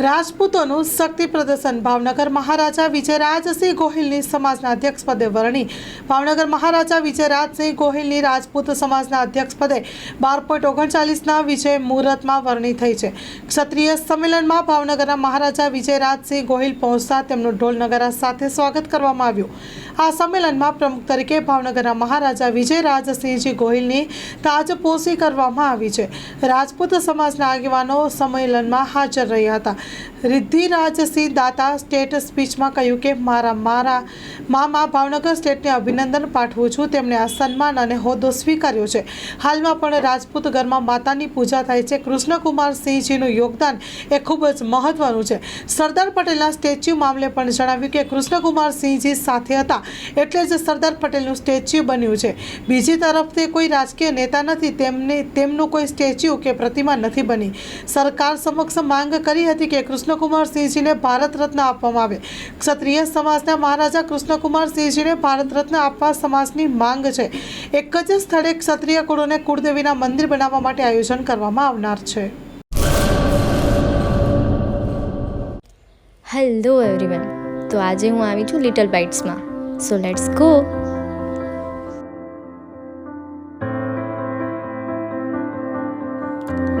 રાજપૂતોનું શક્તિ પ્રદર્શન. ભાવનગર મહારાજા વિજયરાજસિંહ ગોહિલની સમાજના અધ્યક્ષપદે વરણી. ભાવનગર મહારાજા વિજયરાજસિંહ ગોહિલની રાજપૂત સમાજના અધ્યક્ષપદે બાર પોઈન્ટ ઓગણચાલીસના વિજય મુહૂર્તમાં વરણી થઈ છે. ક્ષત્રિય સંમેલનમાં ભાવનગરના મહારાજા વિજયરાજસિંહ ગોહિલ પહોંચતા તેમનું ઢોલ નગારા સાથે સ્વાગત કરવામાં આવ્યું. આ સંમેલનમાં પ્રમુખ તરીકે ભાવનગરના મહારાજા વિજયરાજસિંહજી ગોહિલની તાજપોશી કરવામાં આવી છે. રાજપૂત સમાજના આગેવાનો સંમેલનમાં હાજર રહ્યા હતા. રિદ્ધિરાજસિંહ દાતા સ્ટેટ સ્પીચમાં કહ્યું કે, મારા મારા મામા ભાવનગર સ્ટેટને અભિનંદન પાઠવું છું. તેમણે આ સન્માન અને હોદ્દો સ્વીકાર્યો છે. હાલમાં પણ રાજપૂત ઘરમાં માતાની પૂજા થાય છે. કૃષ્ણકુમાર સિંહજીનું યોગદાન એ ખૂબ જ મહત્વનું છે. સરદાર પટેલના સ્ટેચ્યુ મામલે પણ જણાવ્યું કે, કૃષ્ણકુમાર સિંહજી સાથે હતા એટલે જ સરદાર પટેલનું સ્ટેચ્યુ બન્યું છે. બીજી તરફ તે કોઈ રાજકીય નેતા નથી. તેમને, તેમનું કોઈ સ્ટેચ્યુ કે પ્રતિમા નથી બની. સરકાર સમક્ષ માંગ કરી હતી કે કૃષ્ણકુમાર સિંહજીને ભારત રત્ન આપવામાં આવે. ક્ષત્રિય સમાજના મહારાજા કૃષ્ણકુમાર સિંહજીને ભારત રત્ન આપવા સમાજની માંગ છે. એક જ સ્થળે ક્ષત્રિય કુળોને કુળદેવીના મંદિર બનાવવા માટે આયોજન કરવામાં આવનાર છે. હેલો એવરીવન તો આજે હું આવી છું લિટલ બાઇટ્સમાં સો લેટ્સ ગો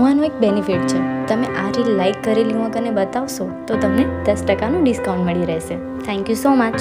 આનું એક બેનિફિટ છે. તમે આ રીલ લાઇક કરેલી હું કને બતાવશો, તો તમને દસ ટકાનું ડિસ્કાઉન્ટ મળી રહેશે. Thank you so much